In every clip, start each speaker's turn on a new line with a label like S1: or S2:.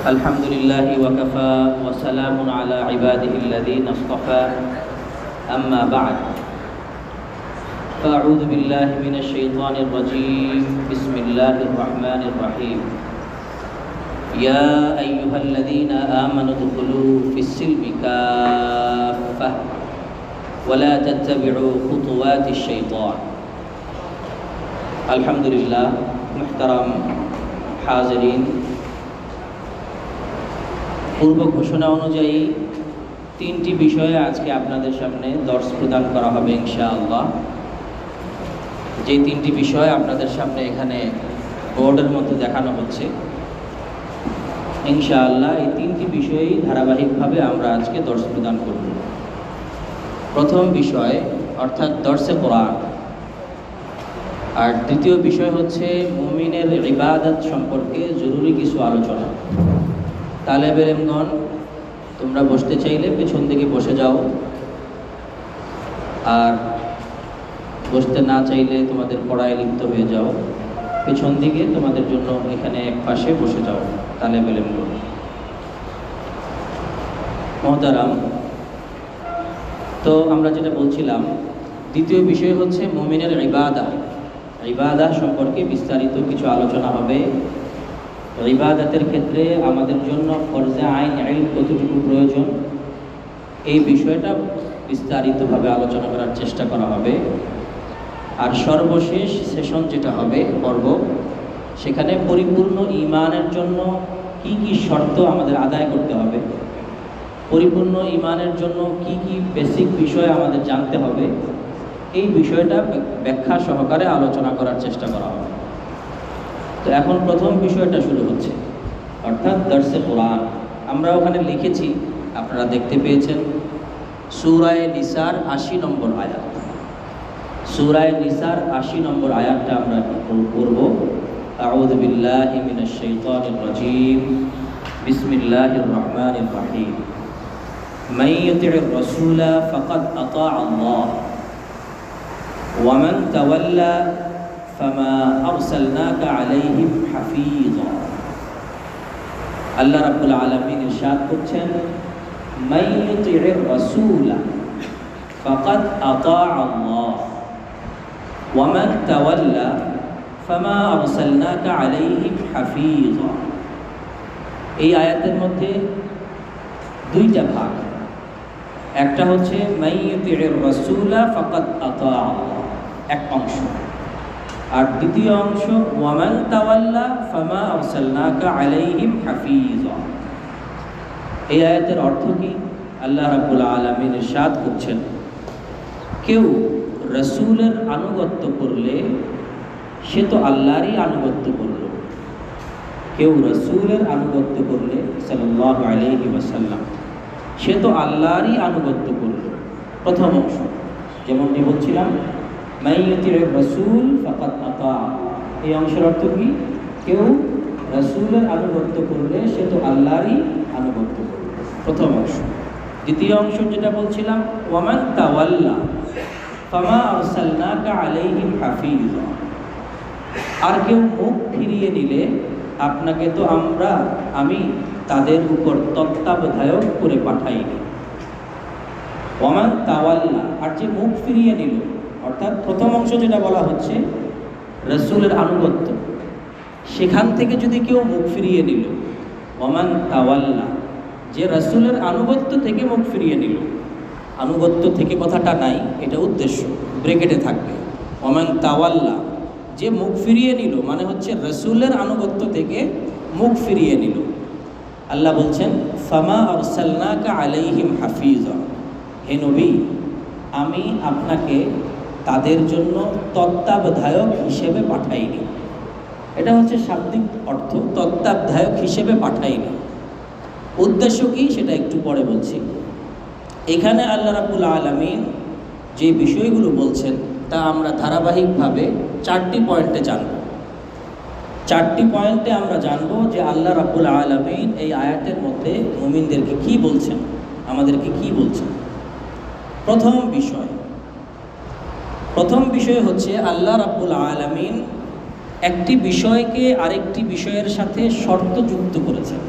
S1: الحمد لله وكفى وسلام على عباده الذين اصطفى. أما بعد فأعوذ بالله من الشيطان الرجيم. بسم الله الرحمن الرحيم. يا أيها الذين آمنوا ادخلوا في السلم كافة ولا تتبعوا خطوات الشيطان. الحمد لله محترم حاضرين পূর্ব ঘোষণা অনুযায়ী তিনটি বিষয়ে আজকে আপনাদের সামনে দর্শ প্রদান করা হবে ইনশাআল্লাহ। যে তিনটি বিষয় আপনাদের সামনে এখানে বোর্ডের মধ্যে দেখানো হচ্ছে। ইনশাআল্লাহ এই তিনটি বিষয়েই ধারাবাহিকভাবে আমরা আজকে দর্শ প্রদান করব। প্রথম বিষয়, অর্থাৎ দর্শে কোরআন। আর দ্বিতীয় বিষয় হচ্ছে মুমিনের ইবাদত সম্পর্কে জরুরি কিছু আলোচনা। তালেবের এমগণ তোমরা বসতে চাইলে পেছন দিকে বসে যাও। আর বসতে না চাইলে তোমাদের পড়ায় লিপ্ত হয়ে যাও। পেছন দিকে তোমাদের জন্য এখানে এক পাশে বসে যাও তালেবের এমগণ মহতারাম, তো আমরা যেটা বলছিলাম, দ্বিতীয় বিষয় হচ্ছে মুমিনের ইবাদা। ইবাদা সম্পর্কে বিস্তারিত কিছু আলোচনা হবে। ইবাদতের ক্ষেত্রে আমাদের জন্য ফরজে আইন আইন কতটুকু প্রয়োজন? এই বিষয়টা বিস্তারিতভাবে আলোচনা করার চেষ্টা করা হবে। আর সর্বশেষ সেশন যেটা হবে, পর্ব, সেখানে পরিপূর্ণ ইমানের জন্য কি কি শর্ত আমাদের আদায় করতে হবে, পরিপূর্ণ ইমানের জন্য কি কি বেসিক বিষয় আমাদের জানতে হবে, এই বিষয়টা ব্যাখ্যা সহকারে আলোচনা করার চেষ্টা করা হবে। তো এখন প্রথম বিষয়টা শুরু হচ্ছে অর্থাৎ দর্শে কোরআন আমরা ওখানে লিখেছি আপনারা দেখতে পেয়েছেন সুরায় নিসার আশি নম্বর আয়াত সুরায় নিসার আশি নম্বর আয়াতটা আমরা করব أعوذ بالله من الشيطان الرجيم بسم الله الرحمن الرحيم من يطع الرسول فقد أطاع الله ومن تولى ফামা আরসালনাকা আলাইহিম হাফিজা আল্লাহ রাব্বুল আলমিন ইরশাদ করছেন, মাই ইউতি'র রাসূলা ফাকাদ আতা আল্লাহ ওয়া মান তাওয়াল্লা ফামা আরসালনাকা আলাইহিম এই আয়াতের মধ্যে দুইটা ভাগ। একটা হচ্ছে, মাই ইউতি'র রাসূলা ফাকাদ আতা আল্লাহ। এক অংশ। আর দ্বিতীয় অংশ ওয়ামান তাওয়াল্লা ফামা আরসালনাকা আলাইহিম হাফিজা এই আয়াতের অর্থ কি? আল্লাহ রাব্বুল আলামিন ইরশাদ করছেন, কেউ রসুলের আনুগত্য করলে সে তো আল্লাহরই আনুগত্য করল। কেউ রসুলের আনুগত্য করলে সাল্লাল্লাহু আলাইহি ওয়াসাল্লাম সে তো আল্লাহরই আনুগত্য করল। প্রথম অংশ, যেমনটি বলছিলাম মাইয়তির রসুল ফাকাত আতা। এই অংশের অর্থ কি? কেউ রসুলের আনুগত্য করলে সে তো আল্লাহরই আনুগত্য করবে। প্রথম অংশ। দ্বিতীয় অংশ যেটা বলছিলাম, ওয়ামান তাওয়াল্লা, ফামা আরসালনাকা আলাইহিম হাফিজা। আর কেউ মুখ ফিরিয়ে নিলে আপনাকে তো আমরা, আমি তাদের উপর তত্ত্বাবধায়ক করে পাঠাইনি। ওয়ামান তাওয়াল্লা, আর যে মুখ ফিরিয়ে নিল অর্থাৎ প্রথম অংশ যেটা বলা হচ্ছে, রসুলের আনুগত্য। সেখান থেকে যদি কেউ মুখ ফিরিয়ে নিল, ওমান তাওয়াল্লা, যে রসুলের আনুগত্য থেকে মুখ ফিরিয়ে নিল। আনুগত্য থেকে কথাটা নাই, এটা উদ্দেশ্য, ব্রেকেটে থাকবে। ওমান তাওয়াল্লা, যে মুখ ফিরিয়ে নিল মানে হচ্ছে রসুলের আনুগত্য থেকে মুখ ফিরিয়ে নিল। আল্লাহ বলছেন, ফামা আর সাল্লাকা আলাইহিম হাফিজা। হে নবী, আমি আপনাকে তাদের জন্য তত্ত্বাবধায়ক হিসেবে পাঠাইনি। এটা হচ্ছে শাব্দিক অর্থ, তত্ত্বাবধায়ক হিসেবে পাঠাইনি। উদ্দেশ্য কি সেটা একটু পরে বলছি। এখানে আল্লাহ রাবুল আলমিন যে বিষয়গুলো বলছেন, তা আমরা ধারাবাহিকভাবে চারটি পয়েন্টে জানব। চারটি পয়েন্টে আমরা জানব যে আল্লাহ রাবুল আলমিন এই আয়াতের মধ্যে মুমিনদেরকে কি বলছেন, আমাদেরকে কি বলছেন। প্রথম বিষয় প্রথম বিষয় হচ্ছে আল্লাহ রাব্বুল আলামিন একটি বিষয়কে আরেকটি বিষয়ের সাথে শর্ত যুক্ত করেছেন।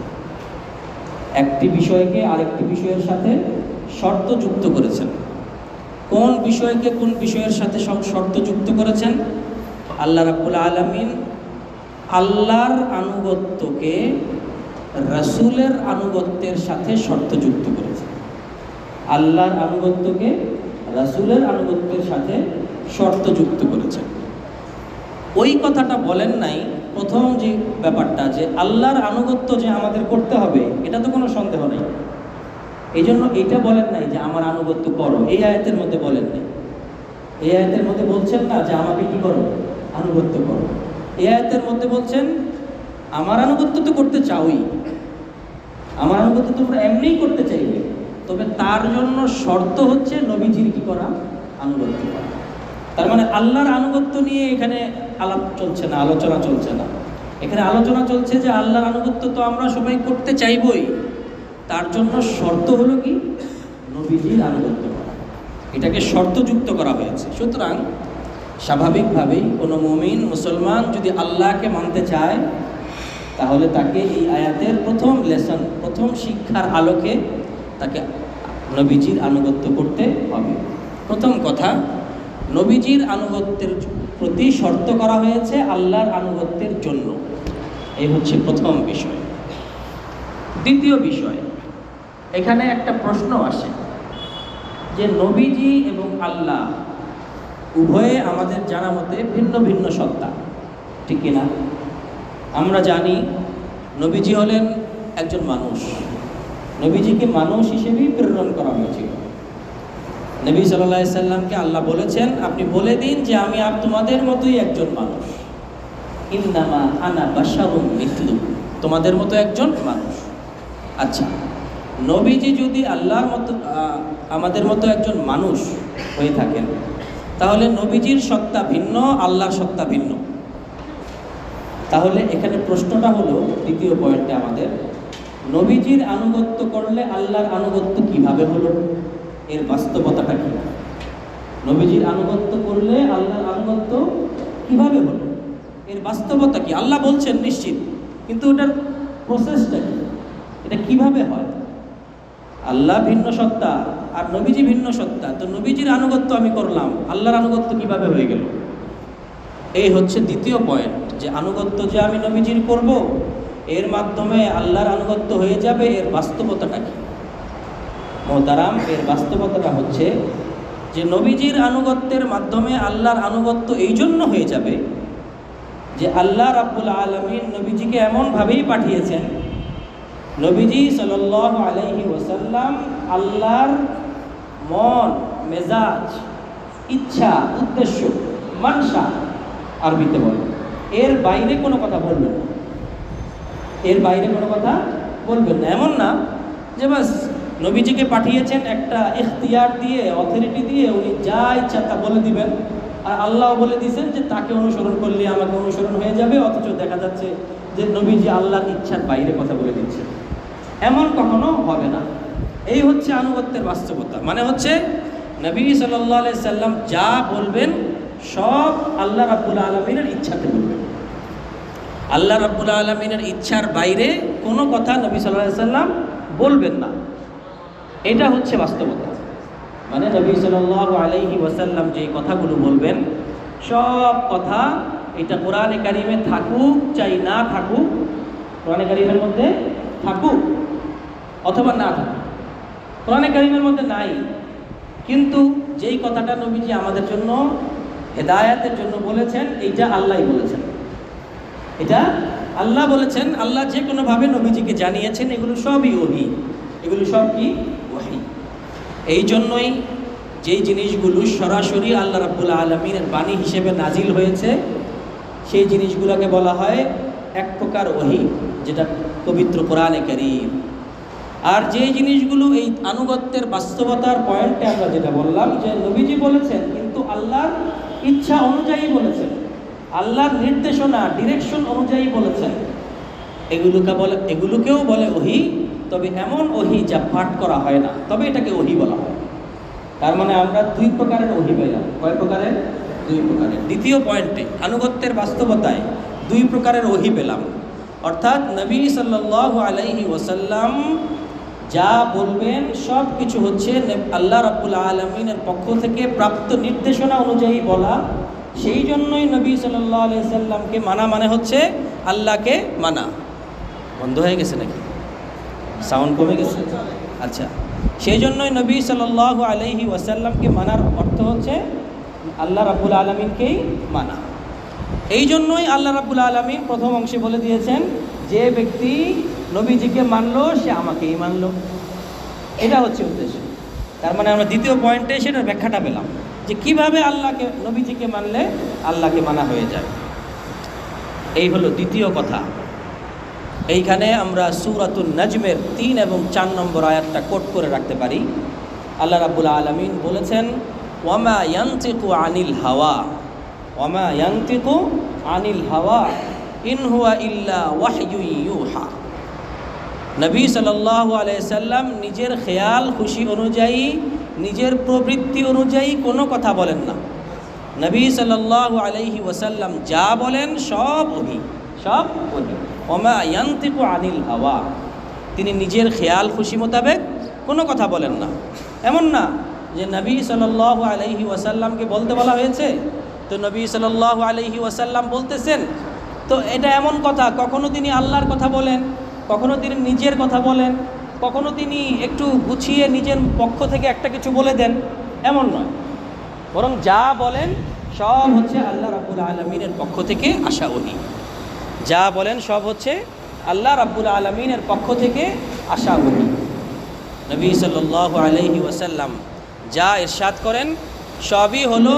S1: একটি বিষয়কে আরেকটি বিষয়ের সাথে শর্ত যুক্ত করেছেন। কোন বিষয়কে কোন বিষয়ের সাথে শর্ত যুক্ত করেছেন? আল্লাহ রাব্বুল আলামিন আল্লাহর আনুগত্যকে রাসূলের আনুগত্যের সাথে শর্ত যুক্ত করেছেন। আল্লাহর আনুগত্যকে রাসূলের আনুগত্যের সাথে শর্ত যুক্ত করেছেন। ওই কথাটা বলেন নাই, প্রথম যে ব্যাপারটা যে আল্লাহর আনুগত্য যে আমাদের করতে হবে, এটা তো কোনো সন্দেহ নেই। এই জন্য এটা বলেন নাই যে আমার আনুগত্য করো। এই আয়াতের মধ্যে বলেন নাই। এই আয়াতের মধ্যে বলছেন না যে আমাকে কি করো? আনুগত্য করো। এই আয়াতের মধ্যে বলছেন, আমার আনুগত্য তো করতে চাওই। আমার আনুগত্য তোমরা এমনিই করতে চাইবে। তবে তার জন্য শর্ত হচ্ছে নবীজির কি করা? আনুগত্য করা। তার মানে আল্লাহর আনুগত্য নিয়ে এখানে আলাপ চলছে না, আলোচনা চলছে না। এখানে আলোচনা চলছে যে আল্লাহর আনুগত্য তো আমরা সবাই করতে চাইবই। তার জন্য শর্ত হলো কি? নবীজির আনুগত্য করা। এটাকে শর্তযুক্ত করা হয়েছে। সুতরাং স্বাভাবিকভাবেই কোনো মুমিন, মুসলমান যদি আল্লাহকে মানতে চায়, তাহলে তাকে এই আয়াতের প্রথম লেসন, প্রথম শিক্ষার আলোকে তাকে নবীজির আনুগত্য করতে হবে। প্রথম কথা নবীজির আনুগত্যের প্রতি শর্ত করা হয়েছে আল্লাহর আনুগত্যের জন্য। এই হচ্ছে প্রথম বিষয়। দ্বিতীয় বিষয়, এখানে একটা প্রশ্ন আসে যে নবীজি এবং আল্লাহ উভয়ে আমাদের জানা মতে ভিন্ন ভিন্ন সত্তা, ঠিক কিনা আমরা জানি নবীজি হলেন একজন মানুষ। নবীজিকে মানুষ হিসেবেই প্রেরণ করা হয়েছিল। নবী সাল্লাহ সাল্লামকে আল্লাহ বলেছেন, আপনি বলে দিন যে আমি আর তোমাদের মতোই একজন মানুষ। ইন্নামা আনা বাসারুম মিথলু। তোমাদের মতো একজন মানুষ। আচ্ছা নবীজি যদি আল্লাহর মতো আমাদের মতো একজন মানুষ হয়ে থাকেন, তাহলে নবীজির সত্তা ভিন্ন, আল্লাহর সত্তা ভিন্ন। তাহলে এখানে প্রশ্নটা হলো, দ্বিতীয় পয়েন্টে আমাদের, নবীজির আনুগত্য করলে আল্লাহর আনুগত্য কীভাবে হলো? এর বাস্তবতাটা কি? নবীজির আনুগত্য করলে আল্লাহর আনুগত্য কীভাবে হলো? এর বাস্তবতা কি? আল্লাহ বলছেন নিশ্চিত, কিন্তু ওটার প্রসেসটা কি? এটা কীভাবে হয়? আল্লাহ ভিন্ন সত্তা আর নবীজি ভিন্ন সত্তা, তো নবীজির আনুগত্য আমি করলাম, আল্লাহর আনুগত্য কীভাবে হয়ে গেল? এই হচ্ছে দ্বিতীয় পয়েন্ট যে আনুগত্য যে আমি নবীজির করব, এর মাধ্যমে আল্লাহর আনুগত্য হয়ে যাবে, এর বাস্তবতাটা কি? মোহতারাম, এর বাস্তবতাটা হচ্ছে যে নবীজির আনুগত্যের মাধ্যমে আল্লাহর আনুগত্য এই জন্য হয়ে যাবে যে আল্লাহ রাব্বুল আলমিন নবীজিকে এমনভাবেই পাঠিয়েছেন। নবীজি সাল আলাইহি ওসাল্লাম আল্লাহর মন, মেজাজ, ইচ্ছা, উদ্দেশ্য, মানসা আরবিতে বলে। এর বাইরে কোনো কথা বলবেন না। এর বাইরে কোনো কথা বলবেন না। এমন না যে বাস নবীজিকে পাঠিয়েছেন একটা এখতিয়ার দিয়ে অথরিটি দিয়ে উনি যা ইচ্ছা তা বলে দিবেন। আর আল্লাহ বলে দিয়েছেন যে তাকে অনুসরণ করলে আমাকে অনুসরণ হয়ে যাবে, অথচ দেখা যাচ্ছে যে নবীজি আল্লাহর ইচ্ছার বাইরে কথা বলে দিচ্ছেন। এমন কখনো হবে না। এই হচ্ছে আনুগত্যের বাস্তবতা। মানে হচ্ছে নবী সাল্লাহ সাল্লাম যা বলবেন, সব আল্লাহ রাব্বুল আলমিনের ইচ্ছাতে বলবেন। আল্লাহ রাব্বুল আলমিনের ইচ্ছার বাইরে কোনো কথা নবী সাল্লাহ সাল্লাম বলবেন না। এটা হচ্ছে বাস্তবতা। মানে নবী সাল্লাহ আলাইহি ওয়াসাল্লাম যে কথাগুলো বলবেন, সব কথা এটা কোরআনে কারিমে থাকুক চাই না থাকুক, কোরআনে কারিমের মধ্যে থাকুক অথবা না থাকুক। কোরআনে কারিমের মধ্যে নাই, কিন্তু যেই কথাটা নবীজি আমাদের জন্য হেদায়াতের জন্য বলেছেন, এইটা আল্লাহই বলেছেন। এটা আল্লাহ বলেছেন, আল্লাহ যে কোনোভাবে নবীজিকে জানিয়েছেন, এগুলো সবই ওহি। এগুলো সব কি? ওহি এই জন্যই যেই জিনিসগুলো সরাসরি আল্লাহ রাব্বুল আলমিনের বাণী হিসেবে নাজিল হয়েছে, সেই জিনিসগুলোকে বলা হয় এক প্রকার ওহি যেটা পবিত্র কোরআনে করিম। আর যে জিনিসগুলো এই আনুগত্যের বাস্তবতার পয়েন্টে আমরা যেটা বললাম, যে নবীজি বলেছেন, কিন্তু আল্লাহর ইচ্ছা অনুযায়ী বলেছেন। আল্লাহর নির্দেশনা ডিরেকশন অনুযায়ী বলেছেন। এগুলোকে বলে, এগুলোকেও বলে ওহি, তবে এমন ওহি যা পাঠ করা হয় না। তবে এটাকে ওহি বলা হয়। তার মানে আমরা দুই প্রকারের ওহি পেলাম। কয় প্রকারের? দুই প্রকারের। দ্বিতীয় পয়েন্টে, আনুগত্যের বাস্তবতায় দুই প্রকারের ওহি পেলাম। অর্থাৎ নবী সাল্লাল্লাহু আলাইহি ওসাল্লাম যা বলবেন সব কিছু হচ্ছে আল্লাহ রাব্বুল আলমিনের পক্ষ থেকে প্রাপ্ত নির্দেশনা অনুযায়ী বলা। সেই জন্যই নবী সাল্লাহ আলি সাল্লামকে মানা মানে হচ্ছে আল্লাহকে মানা। বন্ধ হয়ে গেছে নাকি? সাউন্ড কমে গেছে? আচ্ছা সেই জন্যই নবী সাল্লাহ আলহি ওয়াসাল্লামকে মানার অর্থ হচ্ছে আল্লাহ রাব্বুল আলমিনকেই মানা। এই জন্যই আল্লাহ রাব্বুল আলমিন প্রথম অংশে বলে দিয়েছেন, যে ব্যক্তি নবীজিকে মানলো, সে আমাকেই মানলো। এটা হচ্ছে উদ্দেশ্য। তার মানে আমরা দ্বিতীয় পয়েন্টে সেটার ব্যাখ্যাটা পেলাম, যে কীভাবে আল্লাহকে, নবীজিকে মানলে আল্লাহকে মানা হয়ে যায়। এই হলো দ্বিতীয় কথা। এইখানে আমরা সুরাতুল নাজমের তিন এবং চার নম্বর আয়াতটা কোট করে রাখতে পারি। আল্লাহ রাব্বুল আলমিন বলেছেন, ওয়ামা ইয়ান্তিকু আনিল হাওয়া। ওয়ামা ইয়ান্তিকু আনিল হাওয়া, ইন হুয়া ইল্লা ইউহা। নবী সাল্লাল্লাহু আলাইহি সাল্লাম নিজের খেয়াল, খুশি অনুযায়ী, নিজের প্রবৃত্তি অনুযায়ী কোনো কথা বলেন না। নবী সাল্লাল্লাহু আলাইহি ওয়াসাল্লাম যা বলেন সব ওহি সব ওহি। ওমা ইয়ান্তিকু আনিল হাওয়া। তিনি নিজের খেয়াল খুশি মোতাবেক কোনো কথা বলেন না। এমন না যে নবী সাল্লাল্লাহু আলাইহি ওয়াসাল্লামকে বলতে বলা হয়েছে, তো নবী সাল্লাল্লাহু আলাইহি ওয়াসাল্লাম বলতেছেন, তো এটা এমন কথা, কখনো তিনি আল্লাহর কথা বলেন, কখনো তিনি নিজের কথা বলেন, কখনো তিনি একটু গুছিয়ে নিজের পক্ষ থেকে একটা কিছু বলে দেন, এমন নয়। বরং যা বলেন সব হচ্ছে আল্লাহ রাব্বুল আলমিনের পক্ষ থেকে আসা ওহি। যা বলেন সব হচ্ছে আল্লাহ রাব্বুল আলমিনের পক্ষ থেকে আসা ওহি নবী সাল্লাল্লাহু আলাইহি ওয়াসাল্লাম যা ইরশাদ করেন, সবই হলো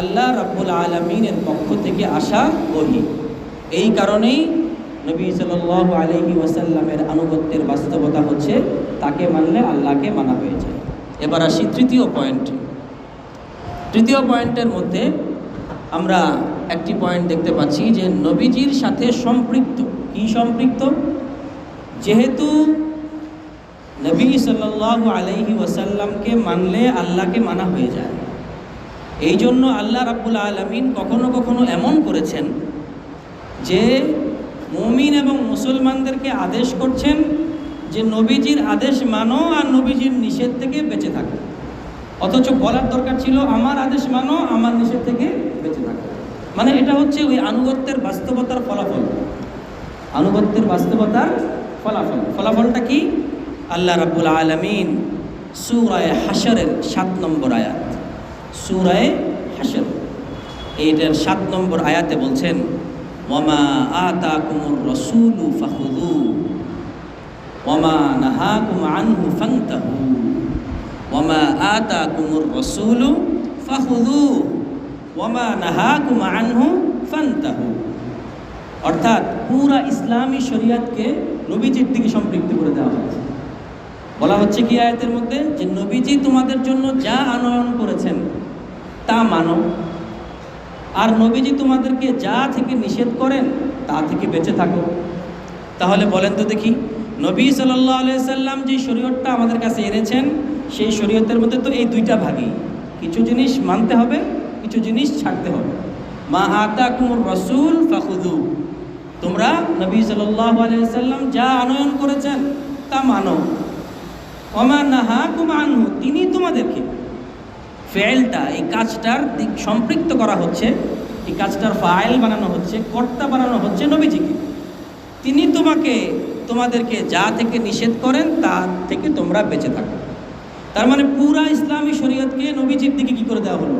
S1: আল্লাহ রাব্বুল আলমিনের পক্ষ থেকে আসা ওহি এই কারণেই নবী সাল্লাল্লাহু আলাইহি ওয়াসাল্লামের আনুগত্যের বাস্তবতা হচ্ছে তাকে মানলে আল্লাহকে মানা হয়ে যায় এবার আসি তৃতীয় পয়েন্ট। তৃতীয় পয়েন্টের মধ্যে আমরা একটি পয়েন্ট দেখতে পাচ্ছি যে নবীজির সাথে সম্পৃক্ত। কি সম্পৃক্ত? যেহেতু নবী সাল্লাল্লাহু আলাইহি ওয়াসাল্লামকে মানলে আল্লাহকে মানা হয়ে যায়। এই জন্য আল্লাহ রাব্বুল আলমিন কখনো কখনো এমন করেছেন যে মুমিন এবং মুসলমানদেরকে আদেশ করছেন যে নবীজির আদেশ মানো আর নবীজির নিষেধ থেকে বেঁচে থাকো। অথচ বলার দরকার ছিল, আমার আদেশ মানো, আমার নিষেধ থেকে বেঁচে থাকো। মানে এটা হচ্ছে ওই আনুগত্যের বাস্তবতার ফলাফল। আনুগত্যের বাস্তবতার ফলাফল। ফলাফলটা কি? আল্লাহ রাব্বুল আলমিন সুরায় হাসরের সাত নম্বর আয়াত। সুরায় হাসর এইটার সাত নম্বর আয়াতে বলছেন, ওয়ামা আতা কুমুর রসুলু ফাহুদু ওয়ামা নাহাকুম আনহু ফান্তাহু। ওয়ামা আতা কুমুর রসুলু ফাহুদু ওয়ামা নাহাকুম আনহু ফান্তাহু অর্থাৎ পুরা ইসলামী শরিয়াতকে নবীজির দিকে সম্পৃক্ত করে দেওয়া হয়েছে। বলা হচ্ছে কি আয়াতের মধ্যে? যে নবীজি তোমাদের জন্য যা আনয়ন করেছেন, তা মানো। আর নবীজি তোমাদেরকে যা থেকে নিষেধ করেন, তা থেকে বেঁচে থাকো। তাহলে বলেন তো দেখি, নবী সাল্লাহ সাল্লাম যে শরীয়তটা আমাদের কাছে এনেছেন সেই শরীয়তের মধ্যে তো এই দুইটা ভাগই। কিছু জিনিস মানতে হবে, কিছু জিনিস ছাড়তে হবে। মা আতা কুমুর রসুল ফাখুদু তোমরা নবী সাল্লাহ সাল্লাম যা আনয়ন করেছেন, তা মানো। অমা নাহা কুমানহু তিনি তোমাদেরকে। ফেলটা, এই কাজটার দিক সম্পৃক্ত করা হচ্ছে, এই কাজটার ফাইল বানানো হচ্ছে, কর্তা বানানো হচ্ছে নবীজিকে। তিনি তোমাকে, তোমাদেরকে যা থেকে নিষেধ করেন, তা থেকে তোমরা বেঁচে থাকো। তার মানে পুরা ইসলামী শরীয়তকে নবীজির দিকে কি করে দেওয়া হলো?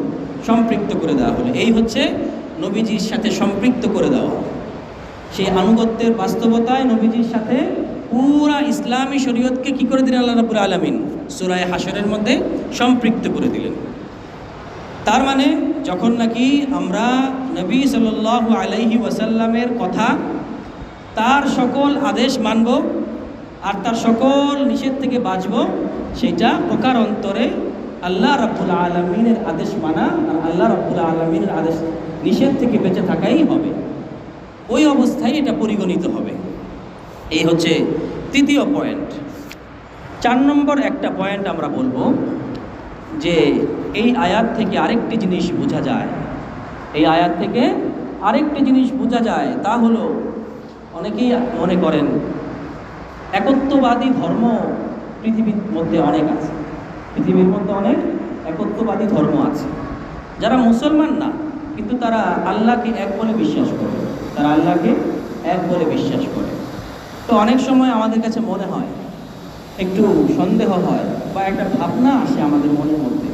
S1: সম্পৃক্ত করে দেওয়া হলো। এই হচ্ছে নবীজির সাথে সম্পৃক্ত করে দেওয়া। সেই আনুগত্যের বাস্তবতায় নবীজির সাথে পুরা ইসলামী শরীয়তকে কি করে দিলেন আল্লাহ রাবুল আলমিন? সুরায় হাসরের মধ্যে সম্পৃক্ত করে দিলেন। তার মানে যখন নাকি আমরা নবী সাল্লাল্লাহু আলাইহি ওয়াসাল্লামের কথা তার সকল আদেশ মানব আর তার সকল নিষেধ থেকে বাঁচব সেটা প্রকার অন্তরে আল্লাহ রাব্বুল আলমিনের আদেশ মানা আর আল্লাহ রাব্বুল আলমিনের আদেশ নিষেধ থেকে বেঁচে থাকাই হবে। ওই অবস্থায় এটা পরিগণিত হবে। এই হচ্ছে তৃতীয় পয়েন্ট। চার নম্বর একটা পয়েন্ট আমরা বলব যে এই আয়াত থেকে আরেকটি জিনিস বোঝা যায়। এই আয়াত থেকে আরেকটি জিনিস বোঝা যায়, তা হলো অনেকেই মনে করেন, একত্ববাদী ধর্ম পৃথিবীর মধ্যে অনেক আছে। পৃথিবীর মধ্যে অনেক একত্ববাদী ধর্ম আছে। যারা মুসলমান না, কিন্তু তারা আল্লাহকে এক বলে বিশ্বাস করে। তারা আল্লাহকে এক বলে বিশ্বাস করে। তো অনেক সময় আমাদের কাছে মনে হয়, একটু সন্দেহ হয় বা একটা ভাবনা আসে আমাদের মনের মধ্যে।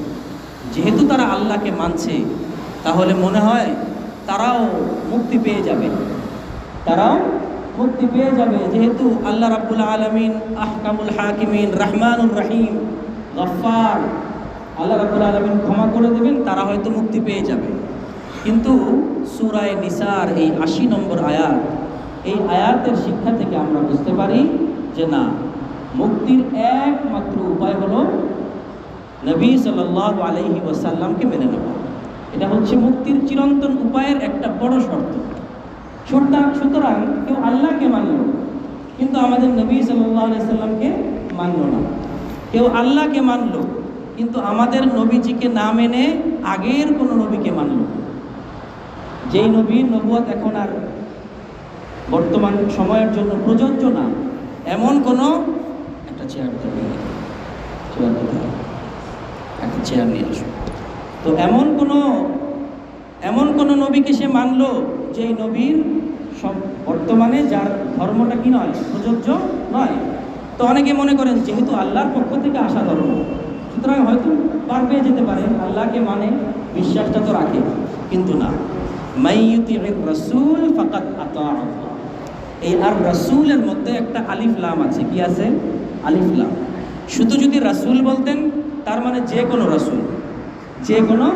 S1: যেহেতু তারা আল্লাহকে মানছে, তাহলে মনে হয় তারাও মুক্তি পেয়ে যাবে। তারাও মুক্তি পেয়ে যাবে। যেহেতু আল্লাহ রাব্বুল আলমিন আহকামুল হাকিমিন রহমানুর রহিম গফার আল্লাহ রাব্বুল আলমিন ক্ষমা করে দেবেন, তারা হয়তো মুক্তি পেয়ে যাবে। কিন্তু সুরায় নিসার, এই আশি নম্বর আয়াত, এই আয়াতের শিক্ষা থেকে আমরা বুঝতে পারি যে না, মুক্তির একমাত্র উপায় হলো নবী সাল্লাহ আলহি ওয়াসাল্লামকে মেনে নেওয়া। এটা হচ্ছে মুক্তির চিরন্তন উপায়ের একটা বড় শর্ত। সুতরাং কেউ আল্লাহকে মানল কিন্তু আমাদের নবী সাল্লাহ সাল্লামকে মানল না। কেউ আল্লাহকে মানল, কিন্তু আমাদের নবীজিকে না মেনে আগের কোনো নবীকে মানল যেই নবীর নবুয়াত এখন আর বর্তমান সময়ের জন্য প্রযোজ্য না, এমন কোনো একটা চেয়ার দেবে চেয়ার। একটা চেয়ার নিয়ে আসো তো এমন কোনো এমন কোনো নবীকে সে মানলো যেই নবীর সব বর্তমানে যার ধর্মটা কি নয়, প্রযোজ্য নয়? তো অনেকে মনে করেন যেহেতু আল্লাহর পক্ষ থেকে আসা ধর্ম, সুতরাং হয়তো পার পেয়ে যেতে পারে, আল্লাহকে মানে বিশ্বাসটা তো রাখে, কিন্তু না। মাইয়ুতির রসুল ফাকাত আতা এই আর রসুলের মধ্যে একটা আলিফ লাম আছে, কি আছে? আলিফ লাম। শুধু যদি রাসূল বলতেন, তার মানে যে কোনো রাসূল, যে কোনো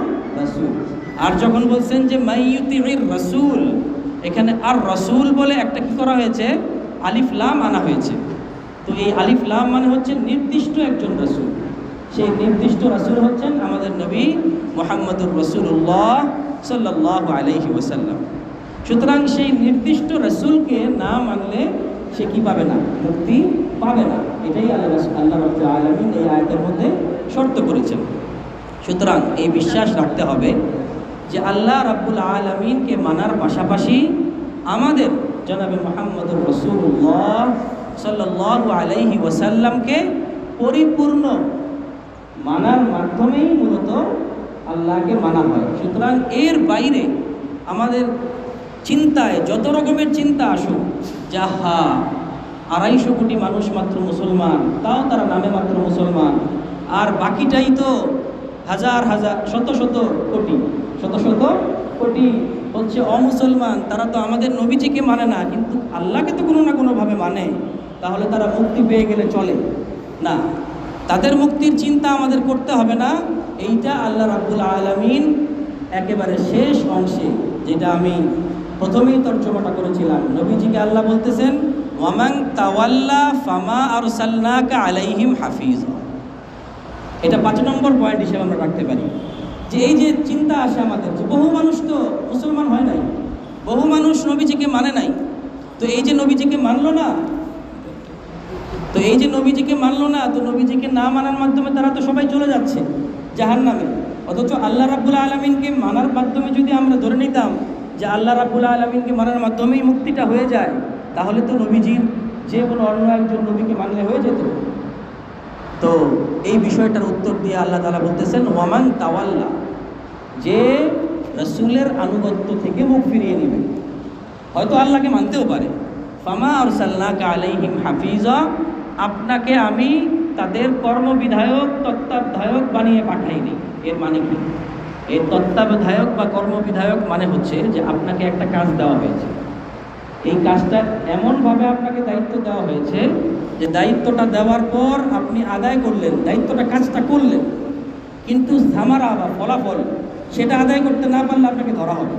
S1: রাসূল। আর যখন বলছেন যে মাইয়ুতির রাসূল, এখানে আর রাসূল বলে একটা কি করা হয়েছে? আলিফ লাম আনা হয়েছে। তো এই আলিফ লাম মানে হচ্ছে নির্দিষ্ট একজন রাসূল। সেই নির্দিষ্ট রাসূল হচ্ছেন আমাদের নবী মোহাম্মদুর রসুল্লাহ সাল্লাহ আলাইহি ওয়াসাল্লাম। সুতরাং সেই নির্দিষ্ট রসুলকে না মানলে সে কি পাবে না? মুক্তি পাবে না। এটাই আল্লাহ আল্লাহ রব্বুল আলমিন এই আয়তের মধ্যে শর্ত করেছেন। সুতরাং এই বিশ্বাস রাখতে হবে যে আল্লাহ রাব্বুল আলমিনকে মানার পাশাপাশি আমাদের জনাবে মোহাম্মদুর রসুল্লাহ সাল্লাহ আলাইহি ওয়াসাল্লামকে পরিপূর্ণ মানার মাধ্যমেই মূলত আল্লাহকে মানা হয়। সুতরাং এর বাইরে আমাদের চিন্তায় যত রকমের চিন্তা আসুক, যাহা আড়াইশো কোটি মানুষ মাত্র মুসলমান, তাও তারা নামে মাত্র মুসলমান, আর বাকিটাই তো হাজার হাজার, শত শত কোটি, শত শত কোটি হচ্ছে অমুসলমান। তারা তো আমাদের নবীজিকে মানে না, কিন্তু আল্লাহকে তো কোনো না কোনোভাবে মানে। তাহলে তারা মুক্তি পেয়ে গেলে চলে। না, তাদের মুক্তির চিন্তা আমাদের করতে হবে না। এইটা আল্লাহ রাব্বুল আলমিন একেবারে শেষ অংশে, যেটা আমি প্রথমেই তর্জমাটা করেছিলাম। নবীজিকে আল্লাহ বলতেছেন ওয়ামাং তাওয়াল্লা ফামা আর সাল্লাকা আলাইহিম হাফিজ। এটা পাঁচ নম্বর পয়েন্ট হিসেবে আমরা রাখতে পারি। যে এই যে চিন্তা আসে আমাদের, যে বহু মানুষ তো মুসলমান হয় নাই, বহু মানুষ নবীজিকে মানে নাই। তো এই যে নবীজিকে মানলো না, তো এই যে নবীজিকে মানলো না, তো নবীজিকে না মানার মাধ্যমে তারা তো সবাই চলে যাচ্ছে জাহান নামে অথচ আল্লাহ রাব্বুল আলমিনকে মানার মাধ্যমে যদি আমরা ধরে নিতাম যে আল্লাহ রাব্বুল আলমিনকে মানার মাধ্যমেই মুক্তিটা হয়ে যায়, তাহলে তো নবীজির যে কোনো অন্য একজন নবীকে মানলে হয়ে যেত। তো এই বিষয়টার উত্তর দিয়ে আল্লাহ তালা বলতেছেন, ওয়ামান তাওয়াল্লা যে রসুলের আনুগত্য থেকে মুখ ফিরিয়ে নেবে। হয়তো আল্লাহকে মানতেও পারে। ফামা আর সাল্লাকা আলাইহিম হাফিজা, আপনাকে আমি তাদের কর্মবিধায়ক, তত্ত্বাবধায়ক বানিয়ে পাঠাইনি। এর মানে কি? এর তত্ত্বাবধায়ক বা কর্মবিধায়ক মানে হচ্ছে যে আপনাকে একটা কাজ দেওয়া হয়েছে। এই কাজটা এমনভাবে আপনাকে দায়িত্ব দেওয়া হয়েছে যে দায়িত্বটা দেওয়ার পর আপনি আদায় করলেন, দায়িত্বটা কাজটা করলেন, কিন্তু সামারা বা ফলাফল সেটা আদায় করতে না পারলে আপনাকে ধরা হবে।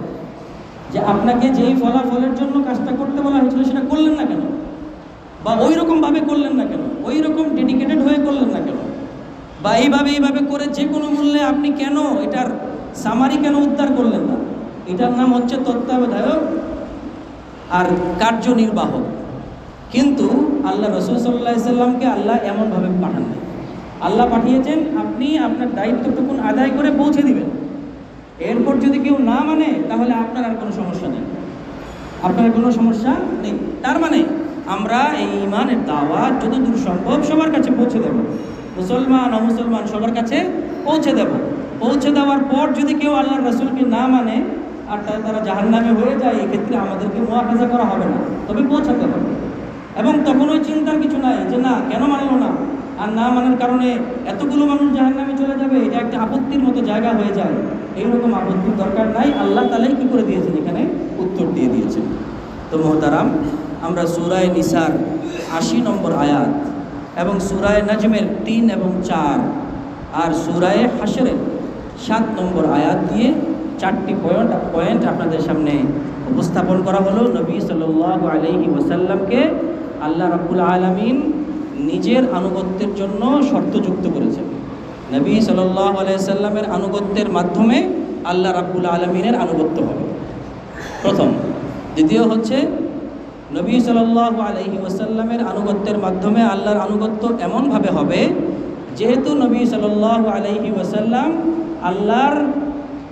S1: যে আপনাকে যেই ফলাফলের জন্য কাজটা করতে বলা হয়েছিল সেটা করলেন না কেন? বা ওই রকমভাবে করলেন না কেন? ওই রকম ডেডিকেটেড হয়ে করলেন না কেন? বা এইভাবে এইভাবে করে যে কোনো মূল্যে আপনি কেন এটার সামারি কেন উদ্ধার করলেন না? এটার নাম হচ্ছে তত্ত্বাবধায়ক আর কার্যনির্বাহক। কিন্তু আল্লাহ রসুল সাল্লাহ সাল্লামকে আল্লাহ এমনভাবে পাঠান নাই। আল্লাহ পাঠিয়েছেন, আপনি আপনার দায়িত্বটুকুন আদায় করে পৌঁছে দিবেন। এরপর যদি কেউ না মানে তাহলে আপনার আর কোনো সমস্যা নেই। আপনার কোনো সমস্যা নেই। তার মানে আমরা এই ইমানের দাওয়াত যতদূর সম্ভব সবার কাছে পৌঁছে দেব। মুসলমান, অমুসলমান সবার কাছে পৌঁছে দেব। পৌঁছে দেওয়ার পর যদি কেউ আল্লাহ রসুলকে না মানে আর তারা জাহান নামে হয়ে যায়, এক্ষেত্রে আমাদেরকে মোয়াফাজা করা হবে না। তবে পৌঁছাতে হবে। এবং তখন ওই চিন্তার কিছু নাই যে না, কেন মানলো না? আর না মানার কারণে এতগুলো মানুষ জাহান নামে চলে যাবে, এটা একটা আপত্তির মতো জায়গা হয়ে যায়। এইরকম আপত্তির দরকার নাই। আল্লাহ তালাই কি করে দিয়েছেন এখানে? উত্তর দিয়ে দিয়েছেন। তো মোহতারাম, আমরা সুরায় নিসার আশি নম্বর আয়াত এবং সুরায় নাজমের তিন এবং চার আর সুরায় হাসরের সাত নম্বর আয়াত দিয়ে চারটি পয়েন্ট পয়েন্ট আপনাদের সামনে উপস্থাপন করা হলো নবী সাল্লাল্লাহু আলাইহি ওয়াসাল্লামকে আল্লাহ রাব্বুল আলামিন নিজের আনুগত্যের জন্য শর্তযুক্ত করেছেন। নবী সাল্লাল্লাহু আলাইহি সাল্লামের আনুগত্যের মাধ্যমে আল্লাহ রাব্বুল আলামিনের আনুগত্য হবে। প্রথম। দ্বিতীয় হচ্ছে, নবী সাল্লাল্লাহু আলাইহি ওয়াসাল্লামের আনুগত্যের মাধ্যমে আল্লাহর আনুগত্য এমনভাবে হবে, যেহেতু নবী সাল্লাল্লাহু আলাইহি ওয়াসাল্লাম আল্লাহর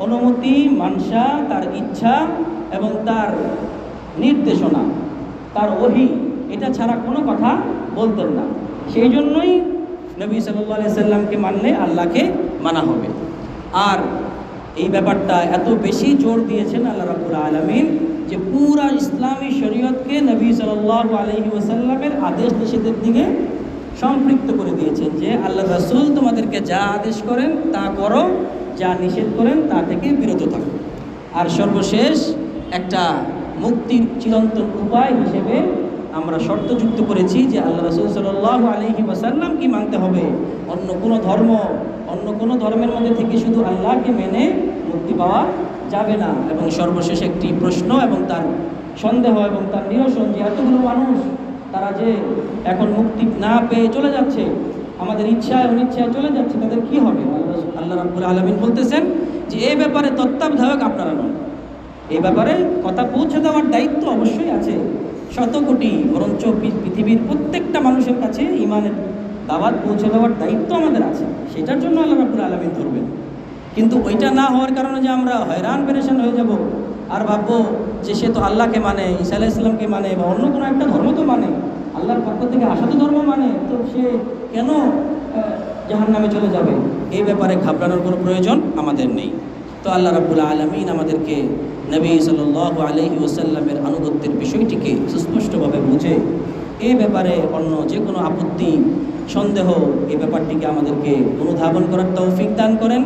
S1: অনুমতি, মানসা, তার ইচ্ছা এবং তার নির্দেশনা, তার ওহি, এটা ছাড়া কোনো কথা বলতেন না। সেই জন্যই নবী আলাইহি সাল্লামকে মানলে আল্লাহকে মানা হবে। আর এই ব্যাপারটা এত বেশি জোর দিয়েছেন আল্লাহ রাব্বুল আলামিন যে পুরা ইসলামী শরীয়তকে নবী সাল্লাল্লাহু আলাইহি ওয়াসাল্লামের আদেশ নিষেধের দিকে সম্পৃক্ত করে দিয়েছেন যে, আল্লাহ রাসূল তোমাদেরকে যা আদেশ করেন তা করো, যা নিষেধ করেন তা থেকে বিরত থাকো। আর সর্বশেষ একটা মুক্তির চিরন্তন উপায় হিসেবে আমরা শর্তযুক্ত করেছি যে আল্লাহ রসুল সাল্লাহ আলহি কি মানতে হবে? অন্য কোনো ধর্ম, অন্য কোনো ধর্মের মধ্যে থেকে শুধু আল্লাহকে মেনে মুক্তি পাওয়া যাবে না। এবং সর্বশেষ একটি প্রশ্ন এবং তার সন্দেহ এবং তার নিরসন যে এতগুলো মানুষ, তারা যে এখন মুক্তি না পেয়ে চলে যাচ্ছে, আমাদের ইচ্ছায় অনিচ্ছায় চলে যাচ্ছে, তাদের কি হবে? আল্লাহ রাব্বুল আলমিন বলতেছেন যে এই ব্যাপারে তত্ত্বাবধায়ক আপনারা নন। এই ব্যাপারে কথা পৌঁছে দেওয়ার দায়িত্ব অবশ্যই আছে। শত কোটি বরঞ্চ পৃথিবীর প্রত্যেকটা মানুষের কাছে ইমানের দাওয়াত পৌঁছে দেওয়ার দায়িত্ব আমাদের আছে। সেটার জন্য আল্লাহ রাব্বুল আলমিন ধরবেন। কিন্তু ওইটা না হওয়ার কারণে যে আমরা হয়রান, পেরেশান হয়ে যাব, আর ভাববো যে সে তো আল্লাহকে মানে আলাহ ইসলামকে মানে বা অন্য কোনো একটা ধর্ম তো মানে আল্লাহর পক্ষ থেকে আসা তো ধর্ম মানে তো সে কেন জাহান নামে চলে যাবে? এই ব্যাপারে ঘাবড়ানোর কোনো প্রয়োজন আমাদের নেই। তো আল্লাহ রাবুল আলমিন আমাদেরকে নবী সাল আলহি ওসাল্লামের আনুগত্যের বিষয়টিকে সুস্পষ্টভাবে বুঝে, এ ব্যাপারে অন্য যে কোনো আপত্তি, সন্দেহ, এ ব্যাপারটিকে আমাদেরকে অনুধাবন করার তৌফিক দান করেন।